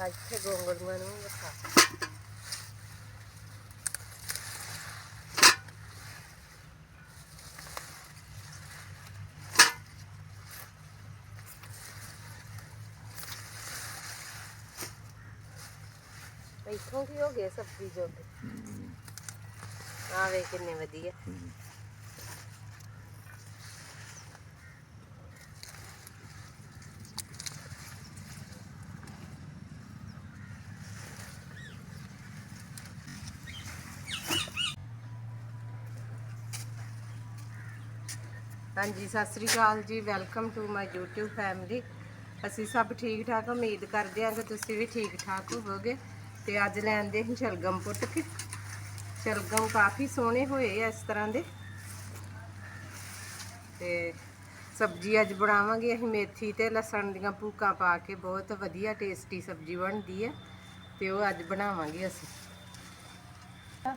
ਆ ਇੱਥੇ ਗੋਂਗਲੂਆਂ ਨੂੰ ਵੀ ਰੱਖਾ ਇੱਥੋਂ ਕੀ ਹੋ ਗਏ ਸਬਜ਼ੀ ਜੋਗੇ ਆ ਵੇ ਕਿੰਨੇ ਵਧੀਆ ਹਾਂਜੀ, ਸਤਿ ਸ੍ਰੀ ਅਕਾਲ ਜੀ। Welcome to my YouTube family ਅਸੀਂ ਸਭ ਠੀਕ ਠਾਕ, ਉਮੀਦ ਕਰਦੇ ਹਾਂ ਕਿ ਤੁਸੀਂ ਵੀ ਠੀਕ ਠਾਕ ਹੋਵੋਗੇ। ਤੇ ਅੱਜ ਲੈਂਦੇ ਹਾਂ ਸ਼ਲਗਮ ਪੁੱਟ ਕੇ। ਸ਼ਲਗਮ ਕਾਫੀ ਸੋਹਣੇ ਹੋਏ ਆ ਇਸ ਤਰ੍ਹਾਂ ਦੇ। ਤੇ ਸਬਜ਼ੀ ਅੱਜ ਬਣਾਵਾਂਗੇ ਅਸੀਂ, ਮੇਥੀ ਤੇ ਲਸਣ ਦੀਆਂ ਭੂਕਾਂ ਪਾ ਕੇ। ਬਹੁਤ ਵਧੀਆ ਟੇਸਟੀ ਸਬਜ਼ੀ ਬਣਦੀ ਹੈ ਤੇ ਉਹ ਅੱਜ ਬਣਾਵਾਂਗੇ ਅਸੀਂ ਆਹ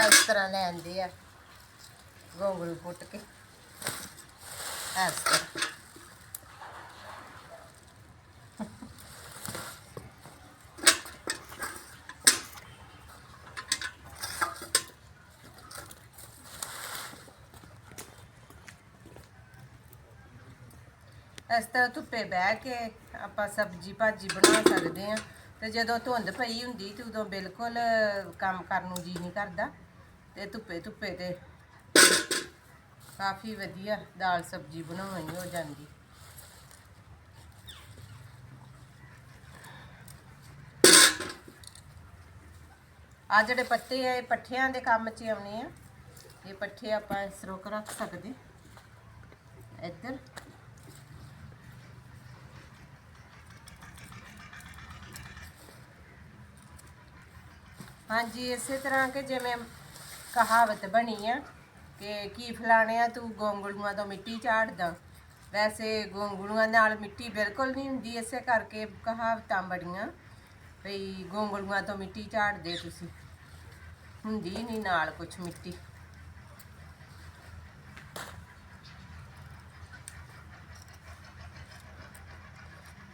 ਇਸ ਤਰ੍ਹਾਂ ਲੈਂਦੇ ਆ, ਗੋਂਗਲੂ ਪੁੱਟ ਕੇ। ਇਸ ਤਰ੍ਹਾਂ ਇਸ ਤਰ੍ਹਾਂ ਧੁੱਪੇ ਬਹਿ ਕੇ ਆਪਾਂ ਸਬਜ਼ੀ ਭਾਜੀ ਬਣਾ ਸਕਦੇ ਆ, ਤੇ ਜਦੋਂ ਧੁੰਦ ਪਈ ਹੁੰਦੀ ਤੇ ਉਦੋਂ ਬਿਲਕੁਲ ਕੰਮ ਕਰਨ ਨੂੰ ਜੀ ਨਹੀਂ ਕਰਦਾ। ਤੇ ਧੁੱਪੇ ਧੁੱਪੇ ਤੇ ਕਾਫੀ ਵਧੀਆ ਦਾਲ ਸਬਜ਼ੀ ਬਣਾਉਣੀ ਹੋ ਜਾਂਦੀ। ਆ ਜਿਹੜੇ ਪੱਤੇ ਆ, ਇਹ ਪੱਠਿਆਂ ਦੇ ਕੰਮ 'ਚ ਆਉਣੇ ਆ। ਇਹ ਪੱਠੇ ਆਪਾਂ ਇਸ ਰੋਕ ਰੱਖ ਸਕਦੇ। ਇੱਧਰ। ਹਾਂਜੀ, ਇਸੇ ਤਰ੍ਹਾਂ ਕਿ ਜਿਵੇਂ ਕਹਾਵਤ ਬਣੀ ਆ ਕਿ ਕੀ ਫਲਾਣਿਆ ਤੂੰ ਗੋਂਗਲੂਆਂ ਤੋਂ ਮਿੱਟੀ ਝਾੜਦਾ। ਵੈਸੇ ਗੋਂਗਲੂਆਂ ਨਾਲ ਮਿੱਟੀ ਬਿਲਕੁਲ ਨਹੀਂ ਹੁੰਦੀ, ਇਸੇ ਕਰਕੇ ਕਹਾਵਤਾਂ ਬੜੀਆਂ ਵੀ ਗੋਂਗਲੂਆਂ ਤੋਂ ਮਿੱਟੀ ਝਾੜਦੇ ਤੁਸੀਂ। ਹੁੰਦੀ ਨਹੀਂ ਨਾਲ ਕੁਛ ਮਿੱਟੀ।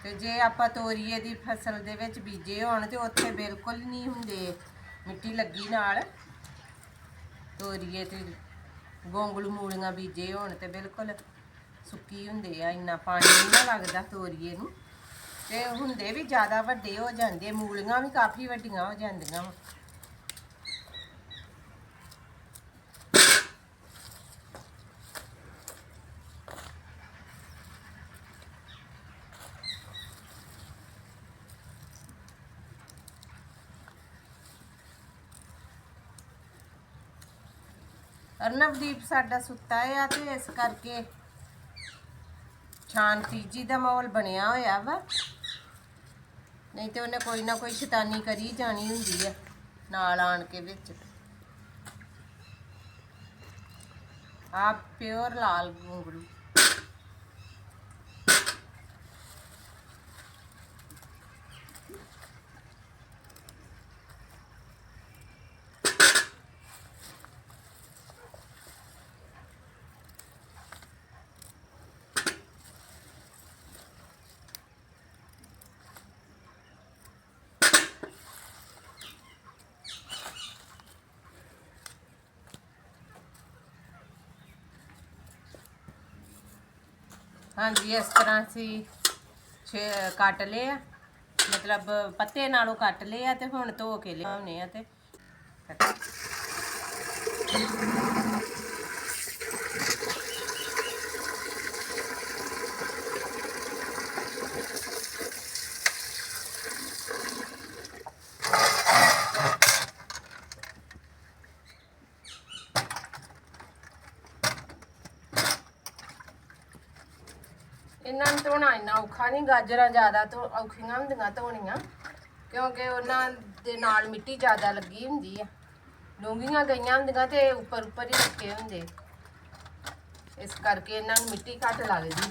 ਤੇ ਜੇ ਆਪਾਂ ਤੋਰੀਏ ਦੀ ਫਸਲ ਦੇ ਵਿੱਚ ਬੀਜੇ ਹੋਣ ਤੇ ਉੱਥੇ ਬਿਲਕੁਲ ਨਹੀਂ ਹੁੰਦੇ, ਮਿੱਟੀ ਲੱਗੀ ਨਾਲ। ਤੋਰੀਏ ਤੇ ਗੋਂਗਲੂ ਮੂਲੀਆਂ ਬੀਜੇ ਹੋਣ ਤੇ ਬਿਲਕੁਲ ਸੁੱਕੀ ਹੁੰਦੇ ਆ, ਇੰਨਾ ਪਾਣੀ ਨਹੀਂ ਨਾ ਲੱਗਦਾ ਤੋਰੀਏ ਨੂੰ। ਤੇ ਹੁੰਦੇ ਵੀ ਜ਼ਿਆਦਾ ਵੱਡੇ ਹੋ ਜਾਂਦੇ ਮੂਲੀਆਂ ਵੀ ਕਾਫੀ ਵੱਡੀਆਂ ਹੋ ਜਾਂਦੀਆਂ ਵਾ। ਅਰਨਵਦੀਪ ਸਾਡਾ ਸੁੱਤਾ ਆ ਤੇ ਇਸ ਕਰਕੇ ਸ਼ਾਂਤੀ ਜੀ ਦਾ ਮਾਹੌਲ ਬਣਿਆ ਹੋਇਆ ਵਾ। ਨਹੀਂ ਤੇ ਉਹਨੇ ਕੋਈ ਨਾ ਕੋਈ ਸ਼ੈਤਾਨੀ ਕਰੀ ਜਾਣੀ ਹੁੰਦੀ ਆ, ਨਾਲ ਆਣ ਕੇ ਵਿੱਚ। ਆ ਪਿਓਰ ਲਾਲ ਗੁੰਗਲੂ ਹਾਂਜੀ, ਇਸ ਤਰ੍ਹਾਂ ਅਸੀਂ ਛੇ ਕੱਟ ਲਏ ਆ। ਮਤਲਬ ਪੱਤੇ ਨਾਲੋਂ ਕੱਟ ਲਏ ਆ ਤੇ ਹੁਣ ਧੋ ਕੇ ਲਿਆਉਣੇ ਆ ਤੇ। ਇਹਨਾਂ ਨੂੰ ਧੋਣਾ ਇੰਨਾ ਔਖਾ ਨਹੀਂ, ਗਾਜਰਾਂ ਜ਼ਿਆਦਾ ਤੋਂ ਔਖੀਆਂ ਹੁੰਦੀਆਂ ਧੋਣੀਆਂ, ਕਿਉਂਕਿ ਉਹਨਾਂ ਦੇ ਨਾਲ ਮਿੱਟੀ ਜ਼ਿਆਦਾ ਲੱਗੀ ਹੁੰਦੀ ਆ। ਡੂੰਘੀਆਂ ਗਈਆਂ ਹੁੰਦੀਆਂ ਤੇ ਉੱਪਰ ਉੱਪਰ ਹੀ ਰੱਖੇ ਹੁੰਦੇ। ਇਸ ਕਰਕੇ ਇਹਨਾਂ ਨੂੰ ਮਿੱਟੀ ਘੱਟ ਲੱਗਦੀ।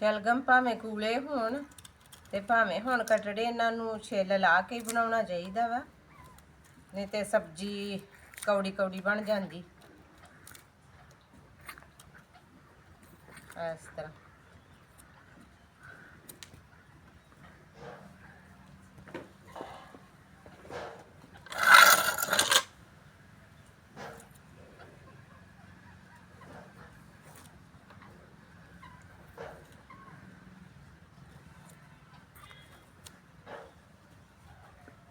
ਸ਼ਲਗਮ ਭਾਵੇਂ ਕੂਲੇ ਹੋਣ ਤੇ ਭਾਵੇਂ ਹੁਣ ਕਟੜੇ, ਇਹਨਾਂ ਨੂੰ ਛਿੱਲ ਲਾ ਕੇ ਬਣਾਉਣਾ ਚਾਹੀਦਾ ਵਾ। ਨਹੀਂ ਤੇ ਸਬਜ਼ੀ ਕੌੜੀ ਕੌੜੀ ਬਣ ਜਾਂਦੀ। ਇਸ ਤਰ੍ਹਾਂ।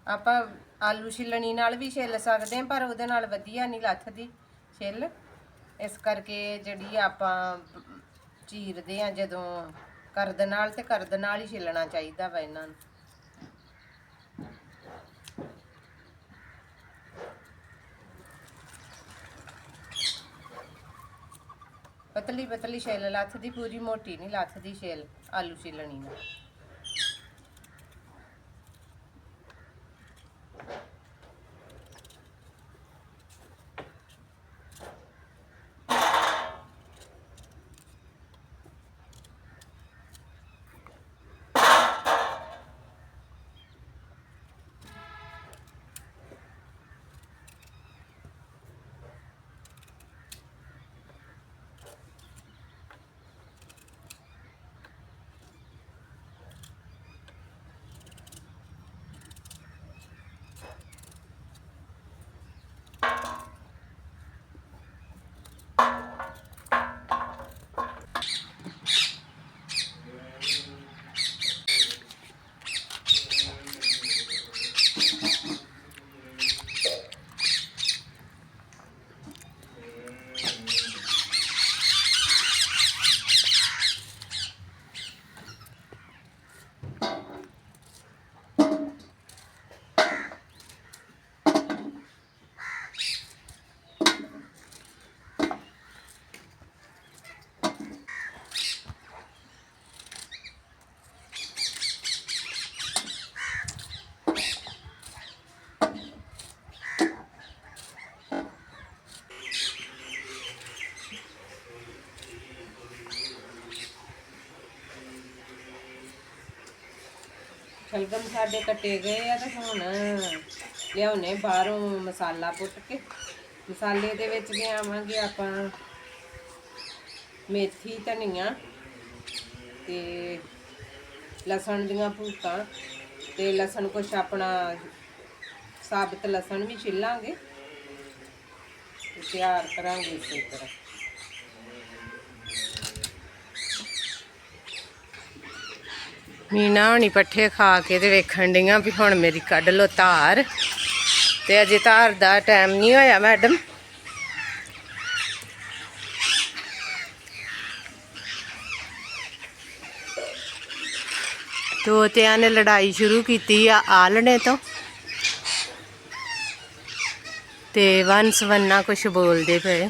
ਆਪਾਂ ਆਲੂ ਛਿੱਲਣੀ ਨਾਲ ਵੀ ਛਿੱਲ ਸਕਦੇ ਹਾਂ, ਪਰ ਉਹਦੇ ਨਾਲ ਵਧੀਆ ਨਹੀਂ ਲੱਥਦੀ ਛਿੱਲ। ਇਸ ਕਰਕੇ ਜਿਹੜੀ ਆਪਾਂ ਚੀਰਦੇ ਆ ਜਦੋਂ ਕਰਦ ਨਾਲ ਤੇ ਕਰਦ ਨਾਲ ਹੀ ਛਿੱਲਣਾ ਚਾਹੀਦਾ ਵਾ ਇਹਨਾਂ ਨੂੰ। ਪਤਲੀ ਪਤਲੀ ਛਿੱਲ ਲੱਥਦੀ, ਪੂਰੀ ਮੋਟੀ ਨਹੀਂ ਲੱਥਦੀ ਛਿੱਲ, ਆਲੂ ਛਿੱਲਣੀ ਨਾਲ। ਸ਼ਲਗਮ ਸਾਡੇ ਕੱਟੇ ਗਏ ਆ ਤੇ ਹੁਣ ਲਿਆਉਨੇ ਬਾਹਰੋਂ ਮਸਾਲਾ ਪੁੱਟ ਕੇ। ਮਸਾਲੇ ਦੇ ਵਿੱਚ ਲਿਆਵਾਂਗੇ ਆਪਾਂ ਮੇਥੀ, ਧਨੀਆ ਤੇ ਲਸਣ ਦੀਆਂ ਭੂਤਾਂ ਤੇ ਲਸਣ ਕੁਛ ਆਪਣਾ ਸਾਬਤ ਲਸਣ ਵੀ ਛਿੱਲਾਂਗੇ ਤਿਆਰ ਕਰਾਂਗੇ ਇਸੇ ਤਰ੍ਹਾਂ। ਮੀਨਾ ਹਣੀ ਪੱਠੇ ਖਾ ਕੇ ਤੇ ਵੇਖਣ ਡੀਆਂ ਵੀ ਹੁਣ ਮੇਰੀ ਕੱਢ ਲੋ ਧਾਰ। ਤੇ ਅਜੇ ਧਾਰ ਦਾ ਟਾਈਮ ਨਹੀਂ ਹੋਇਆ ਮੈਡਮ ਤੋਤਿਆਂ ਨੇ ਲੜਾਈ ਸ਼ੁਰੂ ਕੀਤੀ ਆ ਆਲਣੇ ਤੋਂ। ਤੇ ਵਨ ਸਵੰਨਾ ਕੁਝ ਬੋਲਦੇ ਪਏ।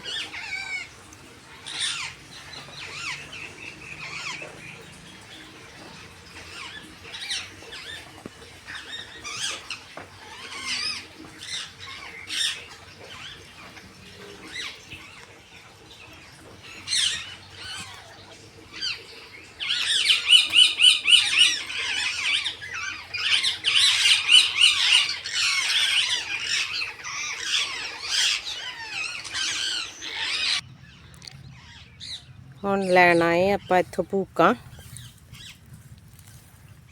ਹੁਣ ਲੈਣ ਆਏ ਆਪਾਂ ਇੱਥੋਂ ਭੂਕਾਂ।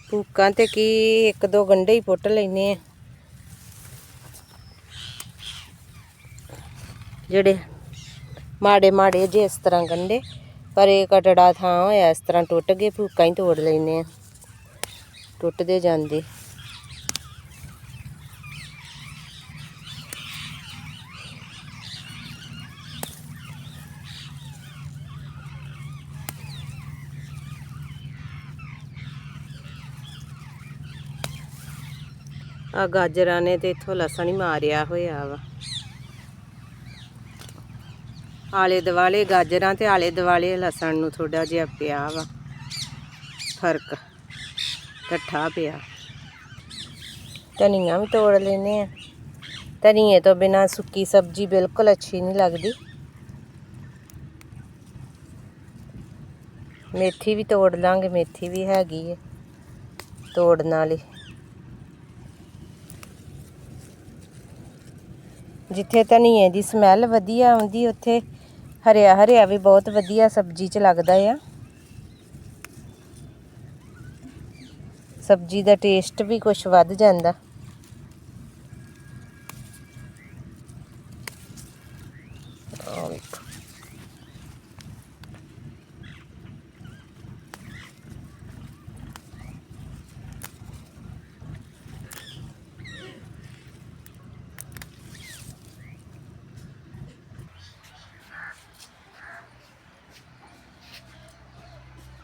ਭੂਕਾਂ ਤੇ ਕੀ ਇੱਕ ਦੋ ਗੰਢੇ ਹੀ ਪੁੱਟ ਲੈਨੇ ਆ। ਜਿਹੜੇ ਮਾੜੇ ਮਾੜੇ ਜੇ ਇਸ ਤਰ੍ਹਾਂ ਗੰਢੇ, ਪਰ ਇਹ ਕਟੜਾ ਥਾਂ ਹੋਇਆ ਇਸ ਤਰ੍ਹਾਂ ਟੁੱਟ ਗਏ, ਭੂਕਾਂ ਹੀ ਤੋੜ ਲੈਨੇ ਆ। ਟੁੱਟਦੇ ਜਾਂਦੇ। ਆ ਗਾਜਰਾਂ ਨੇ ਤੇ ਇੱਥੋਂ ਲਸਣ ਹੀ ਮਾਰਿਆ ਹੋਇਆ ਵਾ। ਆਲੇ ਦਿਵਾਲੇ ਗਾਜਰਾਂ ਤੇ ਆਲੇ ਦਿਵਾਲੇ ਲਸਣ ਨੂੰ ਥੋੜਾ ਜਿਹਾ ਪਿਆ ਵਾ। ਫ਼ਰਕ ਇਕੱਠਾ ਪਿਆ। ਧਨੀਆ ਵੀ ਤੋੜ ਲੈਨੇ ਆ। ਧਨੀਏ ਤੋਂ ਬਿਨਾ ਸੁੱਕੀ ਸਬਜ਼ੀ ਬਿਲਕੁਲ ਅੱਛੀ ਨਹੀਂ ਲੱਗਦੀ। ਮੇਥੀ ਵੀ ਤੋੜ ਲਾਂਗੇ, ਮੇਥੀ ਵੀ ਹੈਗੀ ਹੈ ਤੋੜਨ ਵਾਲੀ। ਜਿੱਥੇ ਧਨੀਏ ਦੀ ਸਮੈਲ ਵਧੀਆ ਆਉਂਦੀ, ਉੱਥੇ ਹਰਿਆ ਹਰਿਆ ਵੀ ਬਹੁਤ ਵਧੀਆ ਸਬਜ਼ੀ 'ਚ ਲੱਗਦਾ ਆ। ਸਬਜ਼ੀ ਦਾ ਟੇਸਟ ਵੀ ਕੁਝ ਵੱਧ ਜਾਂਦਾ।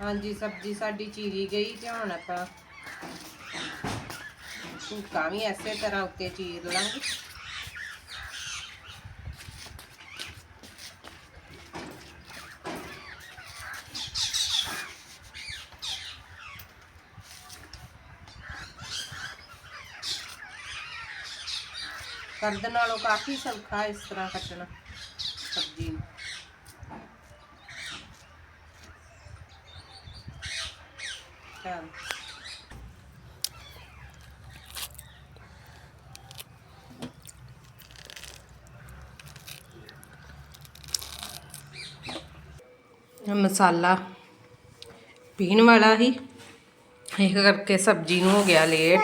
ਹਾਂਜੀ, ਸਬਜ਼ੀ ਸਾਡੀ ਚੀਰੀ ਗਈ ਤੇ ਹੁਣ ਆਪਾਂ ਭੁੱਕਾ ਵੀ ਐਸੇ ਤਰ੍ਹਾਂ ਉੱਤੇ ਚੀਰ ਲਾਂਗੇ। ਕਰਦ ਨਾਲੋਂ ਕਾਫੀ ਸੌਖਾ ਇਸ ਤਰ੍ਹਾਂ ਕੱਟਣਾ ਸਬਜ਼ੀ ਨੂੰ ਇਹ ਮਸਾਲਾ ਪੀਣ ਵਾਲਾ ਹੀ ਇਹ ਕਰਕੇ ਸਬਜ਼ੀ ਨੂੰ ਹੋ ਗਿਆ ਲੇਟ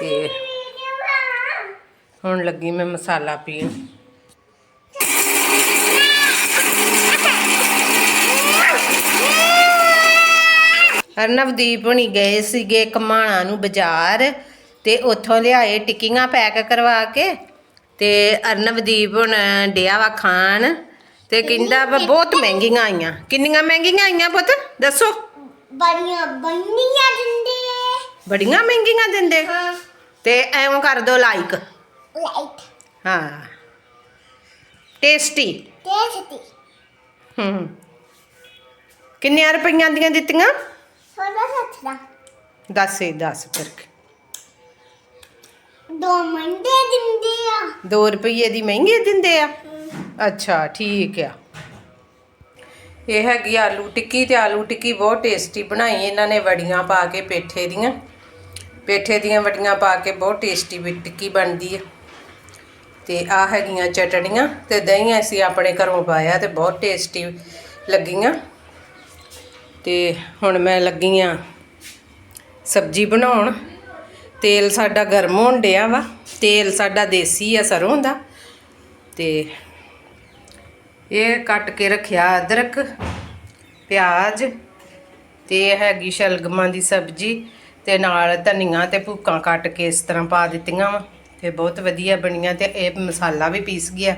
ਤੇ ਹੁਣ ਲੱਗੀ ਮੈਂ ਮਸਾਲਾ ਪੀਣ। ਅਰਨਵਦੀਪ ਹੁਣੀ ਗਏ ਸੀਗੇ ਕਮਾਣਾ ਨੂੰ ਬਾਜ਼ਾਰ ਤੇ ਉੱਥੋਂ ਲਿਆਏ ਟਿੱਕੀਆਂ ਪੈਕ ਕਰਵਾ ਕੇ ਤੇ ਅਰਨਵਦੀਪ ਹੁਣ ਡਿਆ ਵਾ ਖਾਣ ਤੇ ਕਹਿੰਦਾ ਵਾ ਬਹੁਤ ਮਹਿੰਗੀਆਂ ਆਈਆਂ। ਕਿੰਨੀਆਂ ਮਹਿੰਗੀਆਂ ਆਈਆਂ ਪੁੱਤ? ਦੱਸੋ। ਬੜੀਆਂ ਬੰਨੀਆਂ ਦਿੰਦੇ ਬੜੀਆਂ ਮਹਿੰਗੀਆਂ ਦਿੰਦੇ? ਤੇ ਐਵੇਂ ਕਰ ਦੋ ਲਾਈਕ। ਲਾਈਟ ਹਾਂ। ਟੇਸਟੀ। ਟੇਸਟੀ। ਹੂੰ। ਕਿੰਨੇ ਰੁਪਈਆਂ ਦੀਆਂ ਦਿੱਤੀਆਂ? ਸੋਨਾ ਸੱਚਦਾ 10 ਏ 10 ਕਰਕੇ ਦੋ ਮੰਡੇ ਦਿੰਦੇ ਆ। 2 ਰੁਪਏ ਦੀ ਮਹਿੰਗੀ ਦਿੰਦੇ ਆ? ਅੱਛਾ ਠੀਕ ਆ। ਇਹ ਹੈਗੀ ਆਲੂ ਟਿੱਕੀ ਤੇ ਆਲੂ ਟਿੱਕੀ ਬਹੁਤ ਟੇਸਟੀ ਬਣਾਈ ਇਹਨਾਂ ਨੇ ਵੜੀਆਂ ਪਾ ਕੇ ਪੇਠੇ ਦੀਆਂ। ਪੇਠੇ ਦੀਆਂ ਵੜੀਆਂ ਪਾ ਕੇ ਬਹੁਤ ਟੇਸਟੀ ਵੀ ਟਿੱਕੀ ਬਣਦੀ ਹੈ ਤੇ ਆ ਹੈਗੀਆਂ ਚਟੜੀਆਂ ਤੇ ਦਹੀਂ ਅਸੀਂ ਆਪਣੇ ਘਰੋਂ ਪਾਇਆ ਤੇ ਬਹੁਤ ਟੇਸਟੀ ਲੱਗੀਆਂ। ਤੇ ਹੁਣ ਮੈਂ ਲੱਗੀ ਆ ਸਬਜ਼ੀ ਬਣਾਉਣ। ਤੇਲ ਸਾਡਾ ਗਰਮ ਹੋਣ ਡਿਆ ਵਾ। ਤੇਲ ਸਾਡਾ ਦੇਸੀ ਆ ਸਰੋਂ ਦਾ। ਤੇ ਇਹ ਕੱਟ ਕੇ ਰੱਖਿਆ ਅਦਰਕ, ਪਿਆਜ਼ ਤੇ ਇਹ ਹੈਗੀ ਸ਼ਲਗਮਾਂ ਦੀ ਸਬਜ਼ੀ ਤੇ ਨਾਲ ਧਨੀਆ ਤੇ ਭੁੱਕਾਂ ਕੱਟ ਕੇ ਇਸ ਤਰ੍ਹਾਂ ਪਾ ਦਿੱਤੀਆਂ ਵਾ। ਤੇ ਬਹੁਤ ਵਧੀਆ ਬਣੀਆਂ ਤੇ ਇਹ ਮਸਾਲਾ ਵੀ ਪੀਸ ਗਿਆ।